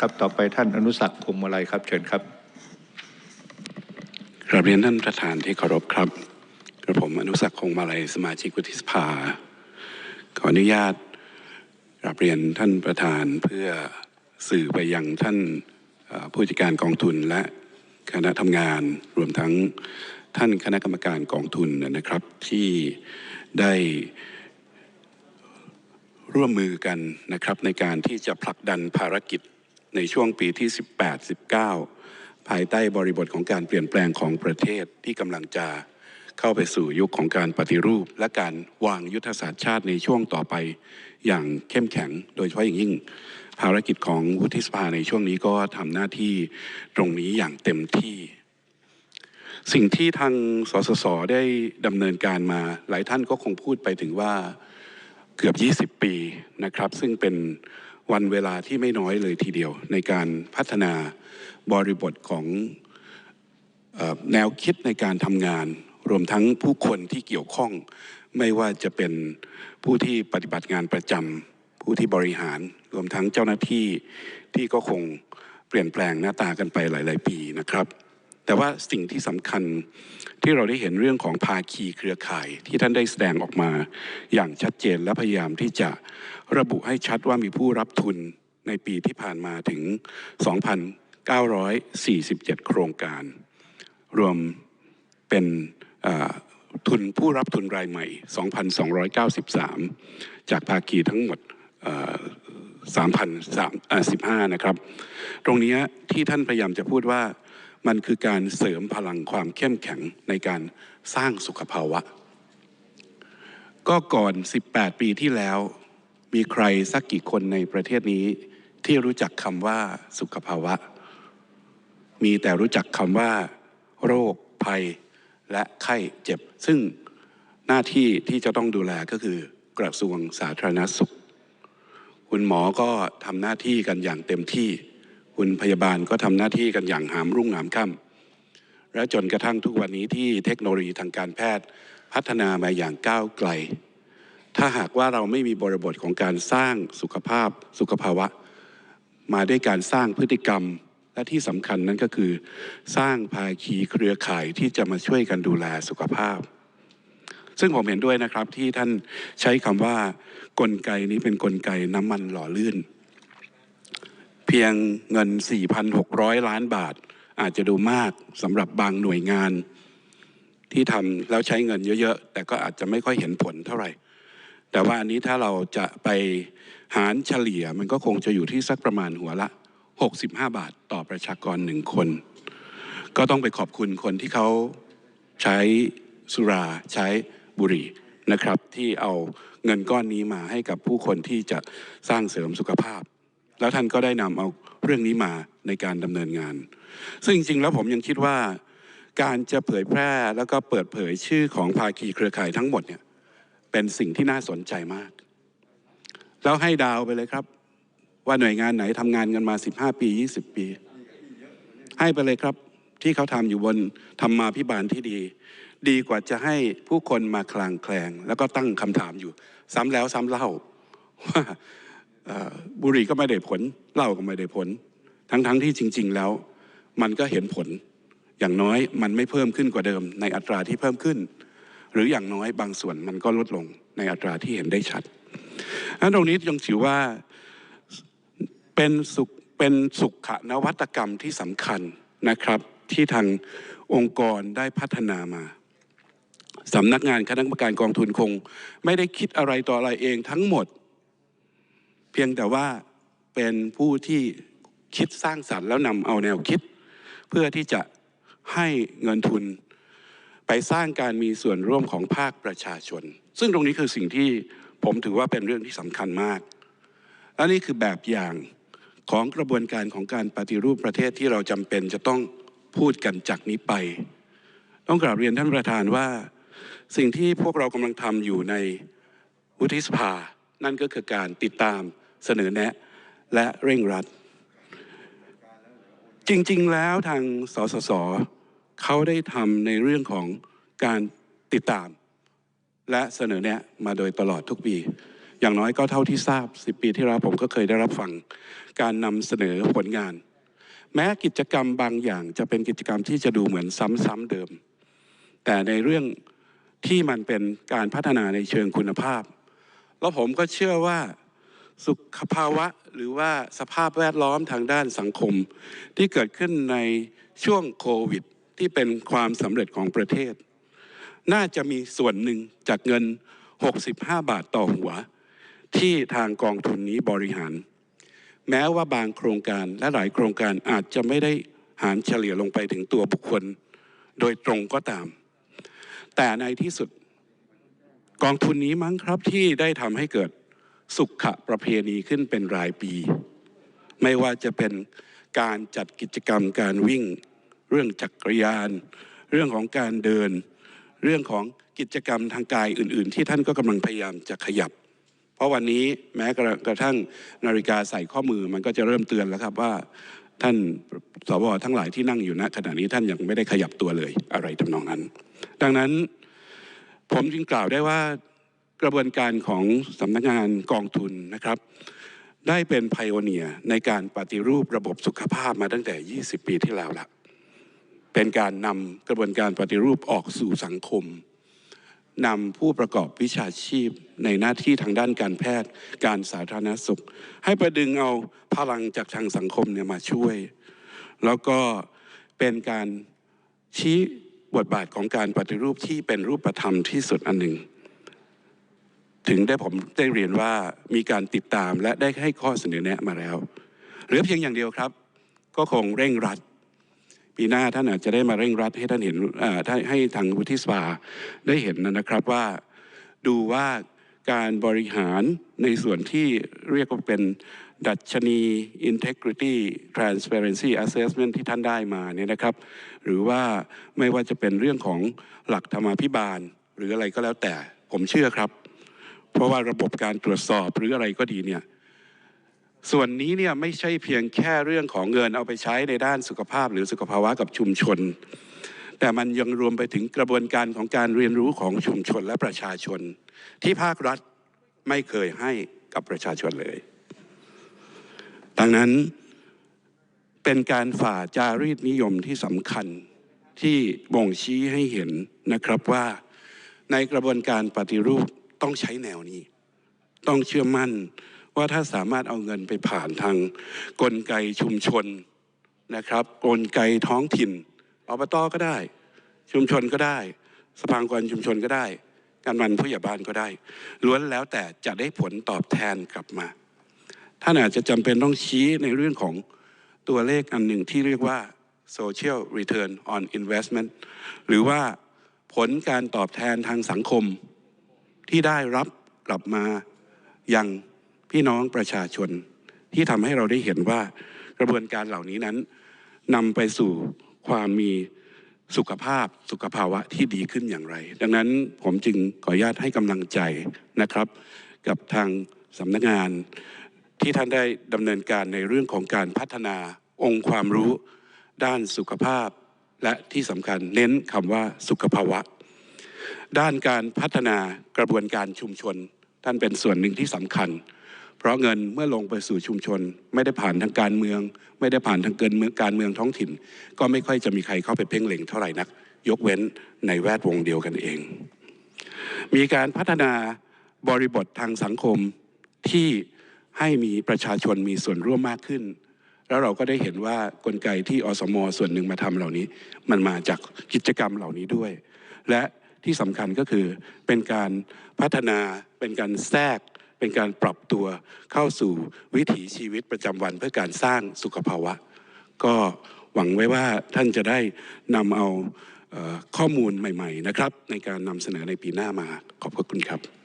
ครับต่อไปท่านอนุสักคงมาลัยครับเชิญครับกราบเรียนท่านประธานที่เคารพครับกระผมอนุสักคงมาลัยสมาชิกวุฒิสภา ขออนุญาตกราบเรียนท่านประธานเพื่อสื่อไปยังท่านผู้จัดการกองทุนและคณะทำงานรวมทั้งท่านคณะกรรมการกองทุนนะครับที่ได้ร่วมมือกันนะครับในการที่จะผลักดันภารกิจ ในช่วงปีที่ 18-19 ภายใต้บริบทของการเปลี่ยนแปลงของประเทศที่กำลังจะเข้าไปสู่ยุคของการปฏิรูป และการวางยุทธศาสตร์ชาติในช่วงต่อไปอย่างเข้มแข็ง โดยเฉพาะอย่างยิ่ง ภารกิจของวุฒิสภาในช่วงนี้ก็ทำหน้าที่ตรงนี้อย่างเต็มที่ สิ่งที่ทางสสสได้ดำเนินการมา หลายท่านก็คงพูดไปถึงว่าเกือบ 20 ปีนะครับ ซึ่งเป็น วันเวลาที่ไม่น้อยเลยทีเดียว ในการพัฒนาบริบทของอแนวคิดในการทำงาน รวมทั้งผู้คนที่เกี่ยวข้อง ไม่ว่าจะเป็นผู้ที่ปฏิบัติงานประจำผู้ที่บริหาร รวมทั้งเจ้าหน้าที่ที่ก็คงเปลี่ยนแปลงหน้าตากันไปหลาย ๆ ปีนะครับ แต่ว่าสิ่งที่สำคัญที่เราได้เห็นเรื่องของภาคีเครือข่ายที่ท่านได้แสดงออกมาอย่างชัดเจนและพยายามที่จะระบุให้ชัดว่ามีผู้รับทุนในปีที่ผ่านมาถึง 2,947 โครงการ รวมเป็นทุนผู้รับทุนรายใหม่ 2,293 จากภาคีทั้งหมด3,015 นะครับ ตรงนี้ที่ท่านพยายามจะพูดว่า มันคือการเสริมพลังความเข้มแข็งในการสร้างสุขภาวะ ก็ก่อน 18 ปีที่แล้ว มีใครสักกี่คนในประเทศนี้ที่รู้จักคำว่าสุขภาวะ มีแต่รู้จักคำว่า โรคภัย และไข้เจ็บ ซึ่งหน้าที่ที่จะต้องดูแลก็คือกระทรวงสาธารณสุข คุณหมอก็ทำหน้าที่กันอย่างเต็มที่ คุณพยาบาลก็ทำหน้าที่กันอย่างหามรุ่งหามค่ำและจนกระทั่งทุกวันนี้ที่เทคโนโลยีทางการแพทย์พัฒนามาอย่างก้าวไกล ถ้าหากว่าเราไม่มีบริบทของการสร้างสุขภาพสุขภาวะ มาด้วยการสร้างพฤติกรรม และที่สำคัญนั้นก็คือ สร้างภาคีเครือข่ายที่จะมาช่วยกันดูแลสุขภาพ ซึ่งผมเห็นด้วยนะครับที่ท่านใช้คำว่ากลไกนี้เป็นนกลไกน้ำมันหล่อลื่น เพียงเงิน 4,600 ล้านบาท อาจจะดูมากสำหรับบางหน่วยงาน ที่ทำแล้วใช้เงินเยอะๆ แต่ก็อาจจะไม่ค่อยเห็นผลเท่าไหร่ แต่ว่าอันนี้ถ้าเราจะไปหารเฉลี่ยมันก็คงจะอยู่ที่สักประมาณหัวละ 65 บาทต่อประชากรหนึ่งคน ก็ต้องไปขอบคุณคนที่เขาใช้สุราใช้บุหรี่นะครับ ที่เอาเงินก้อนนี้มาให้กับผู้คนที่จะสร้างเสริมสุขภาพ แล้วท่านก็ได้นำเอาเรื่องนี้มาในการดำเนินงาน ซึ่งจริงๆแล้วผมยังคิดว่า การจะเผยแพร่แล้วก็เปิดเผยชื่อของภาคีเครือข่ายทั้งหมดเนี่ยเป็นสิ่งที่น่าสนใจมาก แล้วให้ดาวไปเลยครับ ว่าหน่วยงานไหนทำงานกันมา 15 ปี 20 ปี ให้ไปเลยครับที่เขาทำอยู่บนธรรมาพิบาลที่ดี ดีกว่าจะให้ผู้คนมาคลางแคลง แล้วก็ตั้งคำถามอยู่ ซ้ำแล้วซ้ำเล่าว่า บุหรี่ก็ไม่ได้ผลเหล้าก็ไม่ได้ผล ทั้งๆที่จริง ๆ แล้ว มันก็เห็นผล อย่างน้อยมันไม่เพิ่มขึ้นกว่าเดิม ในอัตราที่เพิ่มขึ้น หรืออย่างน้อยบางส่วนมันก็ลดลงในอัตราที่เห็นได้ชัดอันตรงนี้ยังถือว่าเป็นสุขเป็นสุขนวัตกรรมที่สำคัญนะครับ ที่ทางองค์กรได้พัฒนามาสำนักงานคณะกรรมการกองทุนคง ไม่ได้คิดอะไรต่ออะไรเองทั้งหมด เพียงแต่ว่าเป็นผู้ที่คิดสร้างสรรค์แล้วนำเอาแนวคิด เพื่อที่จะให้เงินทุนไปสร้างการมีส่วนร่วมของภาคประชาชน ซึ่งตรงนี้คือสิ่งที่ผมถือว่าเป็นเรื่องที่สำคัญมากและนี่คือแบบอย่างของกระบวนการของการปฏิรูปประเทศที่เราจำเป็นจะต้องพูดกันจากนี้ไป ต้องกราบเรียนท่านประธานว่า สิ่งที่พวกเรากำลังทำอยู่ในวุฒิสภา นั่นก็คือการติดตาม เสนอแนะ และเร่งรัด จริงๆแล้วทางสสสเขาได้ทำในเรื่องของการติดตาม และเสนอแนะมาโดยตลอดทุกปี อย่างน้อยก็เท่าที่ทราบ 10 ปีที่แล้วผมก็เคยได้รับฟัง การนำเสนอผลงาน แม้กิจกรรมบางอย่างจะเป็นกิจกรรมที่จะดูเหมือนซ้ำๆเดิม แต่ในเรื่องที่มันเป็นการพัฒนาในเชิงคุณภาพ แล้วผมก็เชื่อว่า สุขภาวะหรือว่าสภาพแวดล้อมทางด้านสังคม ที่เกิดขึ้นในช่วงโควิด ที่เป็นความสำเร็จของประเทศ น่าจะมีส่วนหนึ่งจากเงิน 65 บาทต่อหัว ที่ทางกองทุนนี้บริหาร แม้ว่าบางโครงการและหลายโครงการอาจจะไม่ได้หารเฉลี่ยลงไปถึงตัวบุคคล โดยตรงก็ตาม แต่ในที่สุด กองทุนนี้มั้งครับที่ได้ทำให้เกิด สุขประเพณีขึ้นเป็นรายปี ไม่ว่าจะเป็นการจัดกิจกรรมการวิ่ง เรื่องจักรยาน เรื่องของการเดิน เรื่องของกิจกรรมทางกายอื่น ๆ ที่ท่านก็กำลังพยายามจะขยับ เพราะวันนี้แม้กระทั่งนาฬิกาใส่ข้อมือมันก็จะเริ่มเตือนแล้วครับว่าท่านสวทั้งหลายที่นั่งอยู่ณขณะนี้ท่านยังไม่ได้ขยับตัวเลยอะไรทำนองนั้น ดังนั้นผมจึงกล่าวได้ว่า กระบวนการของสำนักงานกองทุนนะครับ ได้เป็นไพโอเนียในการปฏิรูประบบสุขภาพมาตั้งแต่ 20 ปีที่แล้วละเป็นการนำกระบวนการปฏิรูปออกสู่สังคมนำผู้ประกอบวิชาชีพในหน้าที่ทางด้านการแพทย์ การสาธารณสุข ให้ประดึงเอาพลังจากทางสังคมเนี่ยมาช่วย แล้วก็เป็นการชี้บทบาทของการปฏิรูปที่เป็นรูปธรรมที่สุดอันหนึ่ง ถึงได้ผมได้เรียนว่ามีการติดตามและได้ให้ข้อเสนอแนะมาแล้วเหลือเพียงอย่างเดียวครับ ก็คงเร่งรัด ปีหน้าท่านอาจจะได้มาเร่งรัดให้ท่านเห็นให้ให้ทางวุฒิสภาได้เห็นนะครับว่า ดูว่าการบริหารในส่วนที่เรียกว่าเป็นดัชนี integrity transparency assessment ที่ท่านได้มาเนี่ยนะครับ หรือว่าไม่ว่าจะเป็นเรื่องของหลักธรรมาภิบาล หรืออะไรก็แล้วแต่ผมเชื่อครับ เพราะว่าระบบการตรวจสอบหรืออะไรก็ดีเนี่ยส่วนนี้เนี่ยไม่ใช่เพียงแค่เรื่องของเงินเอาไปใช้ในด้านสุขภาพหรือสุขภาวะกับชุมชน แต่มันยังรวมไปถึงกระบวนการของการเรียนรู้ของชุมชนและประชาชน ที่ภาครัฐไม่เคยให้กับประชาชนเลย ดังนั้นเป็นการฝ่าจารีตนิยมที่สำคัญที่บ่งชี้ให้เห็นนะครับว่าในกระบวนการปฏิรูป ต้องใช้แนวนี้ ต้องเชื่อมั่นว่าถ้าสามารถเอาเงินไปผ่านทางกลไกชุมชนนะครับ กลไกท้องถิ่นอบตก็ได้ ชุมชนก็ได้ สภากรชุมชนก็ได้การมันผู้ใหญ่บ้านก็ได้ล้วนแล้วแต่จะได้ผลตอบแทนกลับมาท่านอาจจะจำเป็นต้องชี้ในเรื่องของตัวเลขอันหนึ่งที่เรียกว่า social return on investment หรือว่าผลการตอบแทนทางสังคม ที่ได้รับกลับมายังพี่น้องประชาชน ที่ทำให้เราได้เห็นว่ากระบวนการเหล่านี้นั้นนำไปสู่ความมีสุขภาพสุขภาวะที่ดีขึ้นอย่างไร ดังนั้นผมจึงขออนุญาตให้กำลังใจนะครับ กับทางสำนักงานที่ท่านได้ดำเนินการในเรื่องของการพัฒนาองค์ความรู้ด้านสุขภาพ และที่สำคัญเน้นคำว่าสุขภาวะ ด้านการพัฒนากระบวนการชุมชน ท่านเป็นส่วนหนึ่งที่สำคัญ เพราะเงินเมื่อลงไปสู่ชุมชน ไม่ได้ผ่านทางการเมือง ไม่ได้ผ่านทางเกินเมืองการเมืองท้องถิ่น ก็ไม่ค่อยจะมีใครเข้าไปเพ่งเล็งเท่าไหร่นัก ยกเว้นในแวดวงเดียวกันเอง มีการพัฒนาบริบททางสังคมที่ให้มีประชาชนมีส่วนร่วมมากขึ้น แล้วเราก็ได้เห็นว่ากลไกที่อสม ส่วนหนึ่งมาทำเหล่านี้ มันมาจากกิจกรรมเหล่านี้ด้วย และ ที่สำคัญก็คือเป็นการพัฒนาเป็นการแทรก เป็นการปรับตัวเข้าสู่วิถีชีวิตประจำวันเพื่อการสร้างสุขภาวะ ก็หวังไว้ว่าท่านจะได้นำเอาข้อมูลใหม่ ๆ นะครับ ในการนำเสนอในปีหน้ามาขอบพระคุณครับ